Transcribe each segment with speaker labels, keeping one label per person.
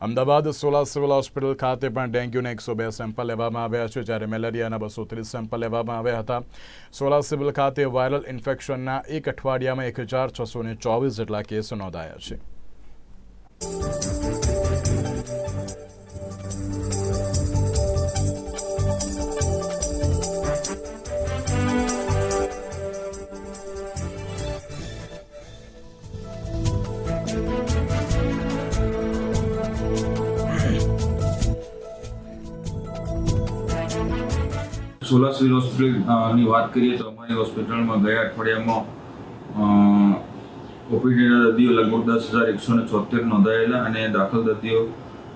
Speaker 1: Ahmedabad Sola civil hospital ખાતે પણ ડેન્ગ્યુના એકસો બે સેમ્પલ લેવામાં આવ્યા છે, જ્યારે મેલેરિયાના બસો ત્રીસ સેમ્પલ લેવામાં આવ્યા હતા. સોલા સિવિલ ખાતે વાયરલ ઇન્ફેક્શનના એક અઠવાડિયામાં એક હજાર છસો ને ચોવીસ જેટલા કેસ નોંધાયા છે.
Speaker 2: સોલા સિવિલ હોસ્પિટલની વાત કરીએ તો અમારી હોસ્પિટલમાં ગયા અઠવાડિયામાં ઓપીડીના દર્દીઓ લગભગ દસ હજાર એકસો ને છોતેર નોંધાયેલા અને દાખલ દર્દીઓ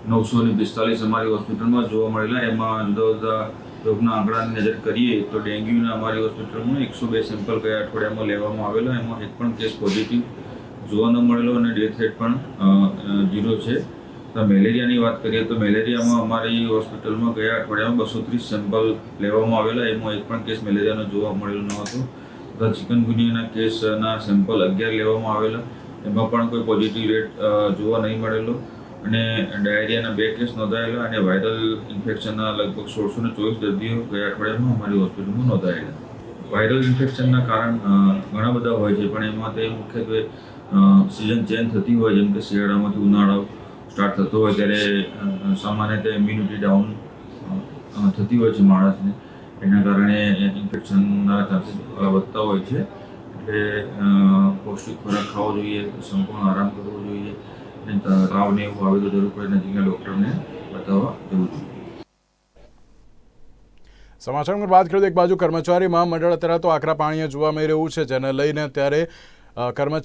Speaker 2: નવસો ને પિસ્તાલીસ અમારી હોસ્પિટલમાં જોવા મળેલા. એમાં જુદા જુદા રોગના આંકડાની નજર કરીએ તો ડેન્ગ્યુના અમારી હોસ્પિટલમાં એકસો બે સેમ્પલ ગયા અઠવાડિયામાં લેવામાં આવેલા. એમાં એક પણ કેસ પોઝિટિવ જોવા ન મળેલો અને ડેથ રેટ પણ ઝીરો છે. મેલેરિયાની વાત કરીએ તો મેલેરિયામાં અમારી હોસ્પિટલમાં ગયા અઠવાડિયામાં બસો ત્રીસ સેમ્પલ લેવામાં આવેલા. એમાં એક પણ કેસ મેલેરિયાનો જોવા મળેલો ન હતો. તથા ચિકનગુનિયાના કેસના સેમ્પલ અગિયાર લેવામાં આવેલા. એમાં પણ કોઈ પોઝિટિવ રેટ જોવા નહીં મળેલો. અને ડાયરિયાના બે કેસ નોંધાયેલા અને વાયરલ ઇન્ફેક્શનના લગભગ સોળસો ને ચોવીસ દર્દીઓ ગયા અઠવાડિયામાં અમારી હોસ્પિટલમાં નોંધાયેલા. વાયરલ ઇન્ફેક્શનના કારણ ઘણા બધા હોય છે, પણ એમાં તે મુખ્યત્વે સિઝન ચેન્જ થતી હોય, જેમ કે શિયાળામાંથી ઉનાળો સ્ટાર્ટ થતો હોય ત્યારે સામાન્ય ઇમ્યુનિટી ડાઉન થતી હોય છે માણસને. એના કારણે ઇન્ફેક્શનના ચાન્સીસ વધતા હોય છે. એટલે પૌષ્ટિક ખોરાક ખાવો જોઈએ, સંપૂર્ણ આરામ કરવો જોઈએ અને તાવને એવું આવે તો જરૂર પડે નજીકના ડૉક્ટરને બતાવવા જવું જોઈએ
Speaker 1: સમાચારમાં વાત કરીએ એક બાજુ કર્મચારી મહામંડળ અત્યારે તો આકરા પાણીએ જોવા મળી રહ્યું છે, જેને લઈને અત્યારે કર્મચારી